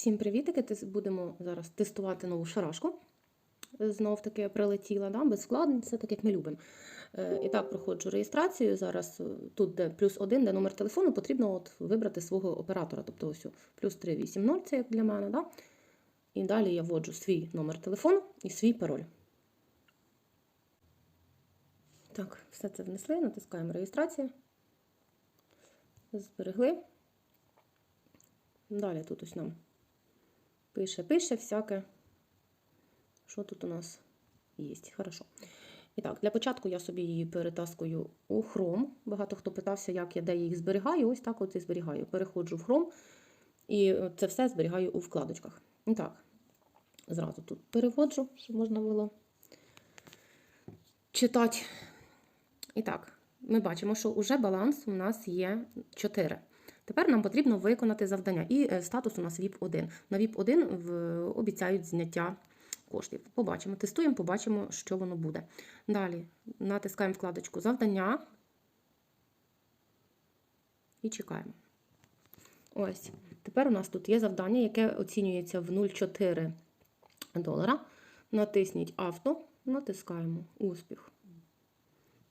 Всім привітики! Будемо зараз тестувати нову шарашку. Знов таки прилетіла, да? без вкладень, все так, як ми любимо. Е, І так, проходжу реєстрацію. Зараз е, тут, де плюс один, де номер телефону, потрібно от вибрати свого оператора. Тобто ось плюс 380, це як для мене. Да? І далі я вводжу свій номер телефону і свій пароль. Так, все це внесли, натискаємо реєстрацію. Зберегли. Далі тут ось нам пише, пише всяке. Що тут у нас є? Хорошо. І так, для початку я собі її перетаскую у Chrome. Багато хто питався, як я де їх зберігаю. Ось так от і зберігаю. Переходжу в Chrome і це все зберігаю у вкладочках. І так, зразу тут переводжу, щоб можна було читати. І так, ми бачимо, що вже баланс у нас є 4. Тепер нам потрібно виконати завдання. І е, статус у нас VIP-1. На VIP-1 обіцяють зняття коштів. Побачимо, тестуємо, побачимо, що воно буде. Далі натискаємо вкладочку завдання і чекаємо. Ось. Тепер у нас тут є завдання, яке оцінюється в 0,4 долара. Натисніть авто, натискаємо успіх.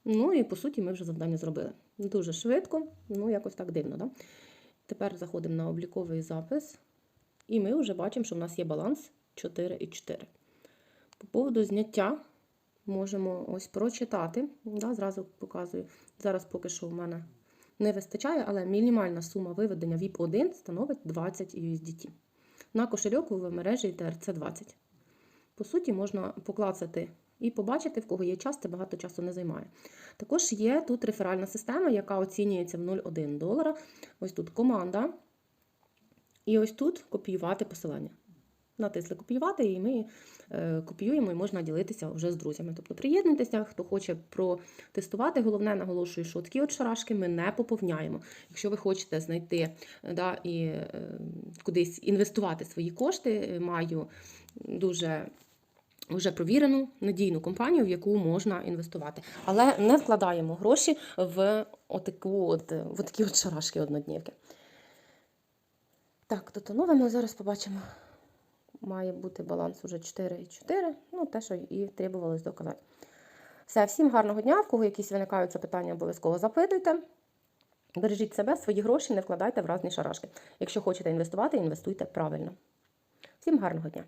Ну і по суті ми вже завдання зробили. Дуже швидко, ну якось так дивно. Да? Тепер заходимо на обліковий запис, і ми вже бачимо, що в нас є баланс 4,4. По поводу зняття можемо ось прочитати. Да, Зразу показую. Зараз поки що в мене не вистачає, але мінімальна сума виведення VIP1 становить 20 USDT. На кошельок в мережі TRC20. По суті, можна поклацати і побачити, в кого є час, це багато часу не займає. Також є тут реферальна система, яка оцінюється в 0,1 долара. Ось тут команда. І ось тут копіювати посилання. Натисли копіювати, і ми е, копіюємо і можна ділитися вже з друзями. Тобто приєднуйтеся, хто хоче протестувати. Головне, наголошую, що такі от шарашки ми не поповняємо. Якщо ви хочете знайти е, да, і е, кудись інвестувати свої кошти, маю дуже вже провірену надійну компанію, в яку можна інвестувати. Але не вкладаємо гроші в отаку от, в такі от шарашки одноднівки. Так, тут оновимо, зараз побачимо. Має бути баланс уже 4,4. Ну, те, що і требувалось доказати. Все, всім гарного дня. В кого якісь виникають запитання, обов'язково запитуйте. Бережіть себе, свої гроші не вкладайте в різні шарашки. Якщо хочете інвестувати, інвестуйте правильно. Всім гарного дня!